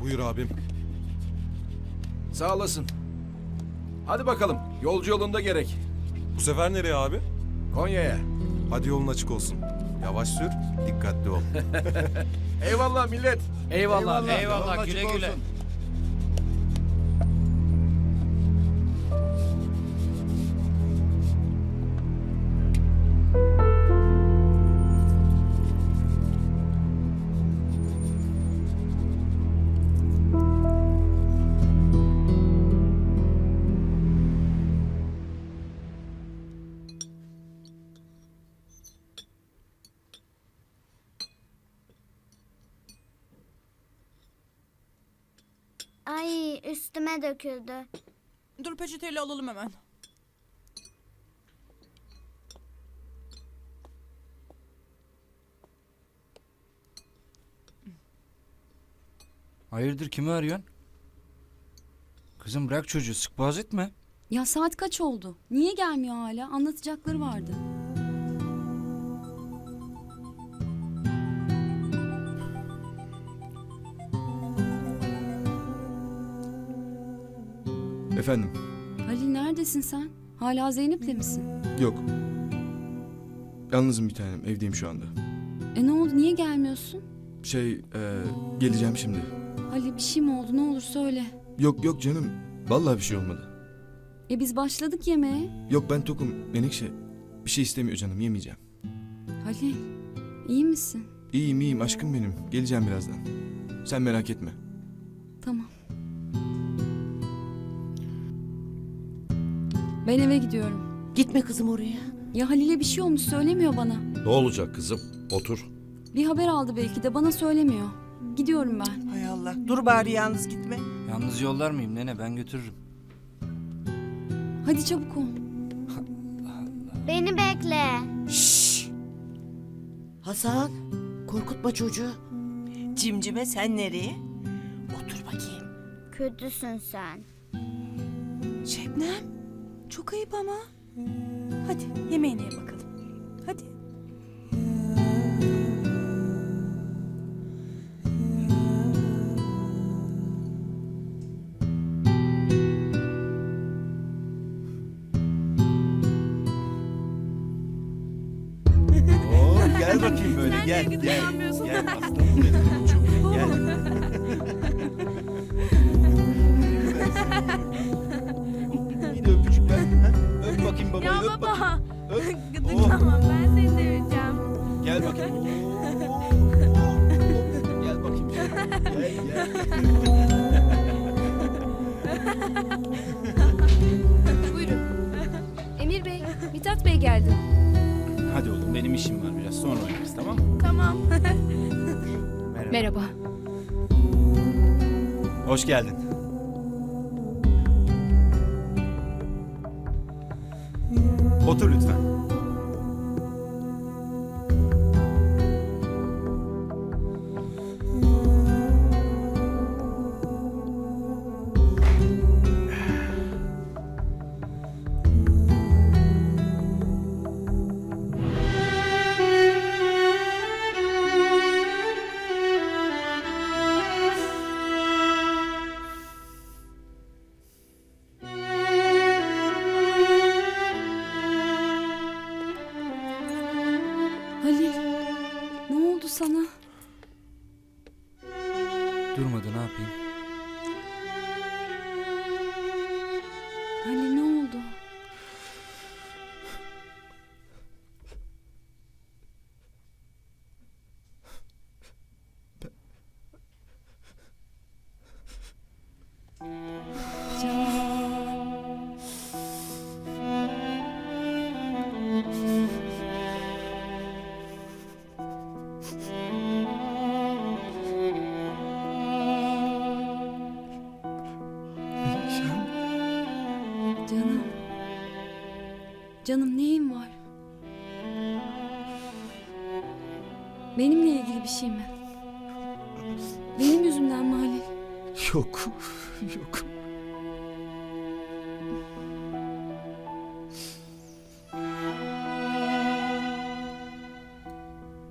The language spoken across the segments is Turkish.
Buyur abim. Sağ olasın. Hadi bakalım. Yolcu yolunda gerek. Bu sefer nereye abi? Konya'ya. Hadi yolun açık olsun. Yavaş sür, dikkatli ol. Eyvallah millet. Eyvallah, eyvallah, güle güle. Ay üstüme döküldü. Dur peçeteyle alalım hemen. Hayırdır kimi arıyorsun? Kızım bırak çocuğu sık boğaz etme. Ya saat kaç oldu? Niye gelmiyor hala? Anlatacakları vardı. Efendim? Halil neredesin sen? Hala Zeynep'le misin? Yok. Yalnızım bir tanem. Evdeyim şu anda. E ne oldu? Niye gelmiyorsun? Şey, e, geleceğim şimdi. Halil bir şey mi oldu? Ne olur söyle. Yok yok canım. Vallahi bir şey olmadı. E biz başladık yemeğe. Yok ben tokum. Menekşe. Bir şey istemiyor canım. Yemeyeceğim. Halil iyi misin? İyiyim iyiyim aşkım benim. Geleceğim birazdan. Sen merak etme. Tamam. Ben eve gidiyorum. Gitme kızım oraya. Ya Halil'e bir şey olmuş söylemiyor bana. Ne olacak kızım? Otur. Bir haber aldı belki de bana söylemiyor. Gidiyorum ben. Hay Allah. Dur bari yalnız gitme. Yalnız yollar mıyım nene ben götürürüm. Hadi çabuk ol. Beni bekle. Şşş. Hasan. Korkutma çocuğu. Cimcime sen nereye? Otur bakayım. Kötüsün sen. Şebnem, çok ayıp ama. Hadi yemeğine ye bakalım. Hadi. Oo, gel bakayım böyle gel gel. Gel aslanım benim Buyurun. Emir Bey, Mithat Bey geldi. Hadi oğlum benim işim var biraz sonra oynarız tamam mı? Tamam. Merhaba. Merhaba. Hoş geldin. Otur lütfen. Benimle ilgili bir şey mi? Benim yüzümden mi Halil? Yok. Yok.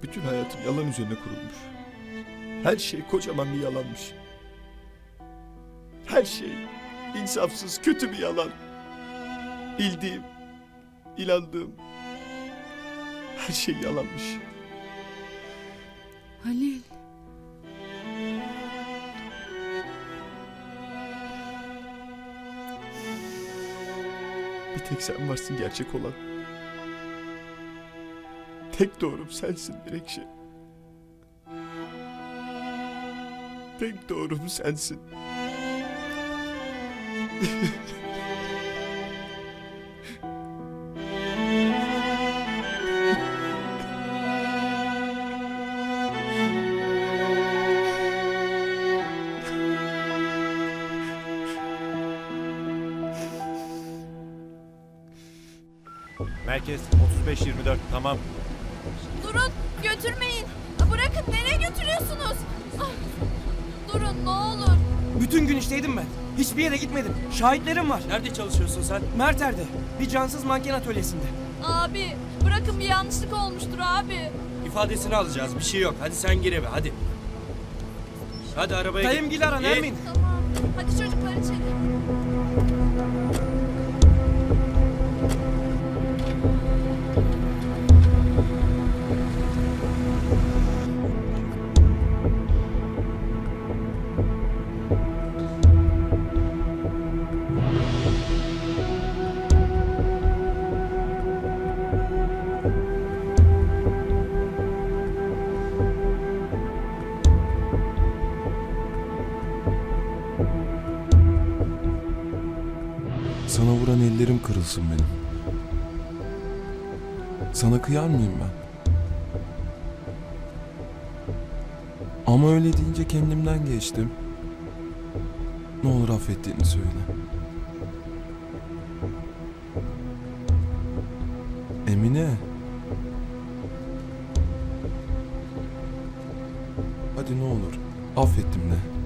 Bütün hayatım yalan üzerine kurulmuş. Her şey kocaman bir yalanmış. Her şey insafsız, kötü bir yalan. Bildiğim, inandığım her şey yalanmış. Halil. Bir tek sen varsın gerçek olan. Tek doğrum sensin Menekşe. Tek doğrum sensin. Merkez 35-24 tamam. Durun götürmeyin. Bırakın nereye götürüyorsunuz? Ah, Durun ne olur. Bütün gün işteydim ben. Hiçbir yere gitmedim. Şahitlerim var. Nerede çalışıyorsun sen? Merter'de. Bir cansız manken atölyesinde. Abi bırakın bir yanlışlık olmuştur abi. İfadesini alacağız. Bir şey yok. Hadi sen gir eve hadi. Hadi arabaya git. Dayım Gilara İyi. Nermin. Tamam. Hadi çocuklar içeri. Sana vuran ellerim kırılsın benim. Sana kıyar mıyım ben? Ama öyle deyince kendimden geçtim. Ne olur affettiğini söyle. Emine. Hadi ne olur. Affettim de.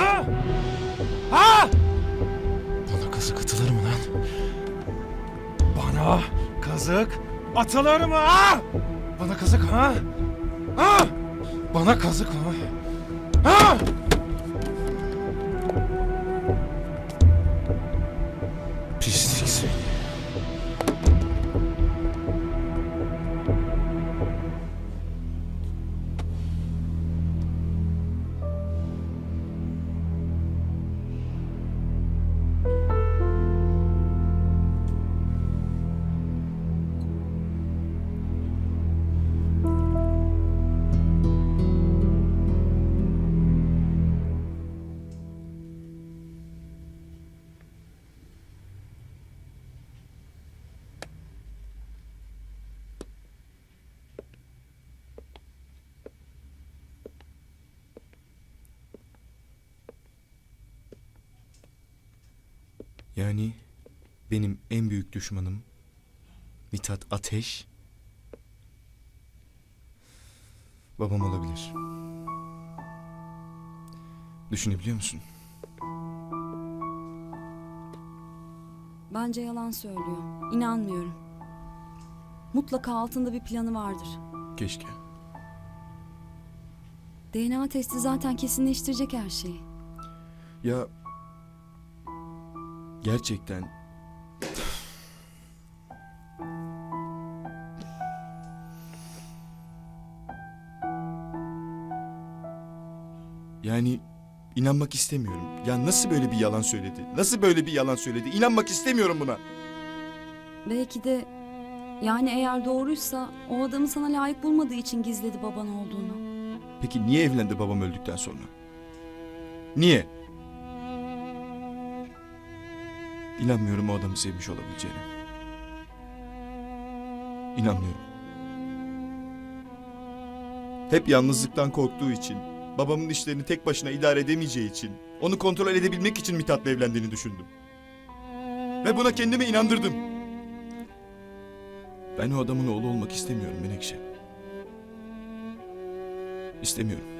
Ha? Ha? Bana kazık atılır mı lan? Bana kazık atılır mı ha? Bana kazık ha? Ha? Bana kazık ha? Ha? Yani benim en büyük düşmanım Mithat Ateş babam olabilir. Düşünebiliyor musun? Bence yalan söylüyor. İnanmıyorum. Mutlaka altında bir planı vardır. Keşke. DNA testi zaten kesinleştirecek her şeyi. Ya gerçekten Yani inanmak istemiyorum. Ya nasıl böyle bir yalan söyledi? Nasıl böyle bir yalan söyledi? İnanmak istemiyorum buna. Belki de yani eğer doğruysa o adamı sana layık bulmadığı için gizledi baban olduğunu. Peki niye evlendi babam öldükten sonra? Niye? İnanmıyorum o adamı sevmiş olabileceğine. İnanmıyorum. Hep yalnızlıktan korktuğu için, babamın işlerini tek başına idare edemeyeceği için, onu kontrol edebilmek için Mithat'la evlendiğini düşündüm. Ve buna kendimi inandırdım. Ben o adamın oğlu olmak istemiyorum Menekşe. İstemiyorum.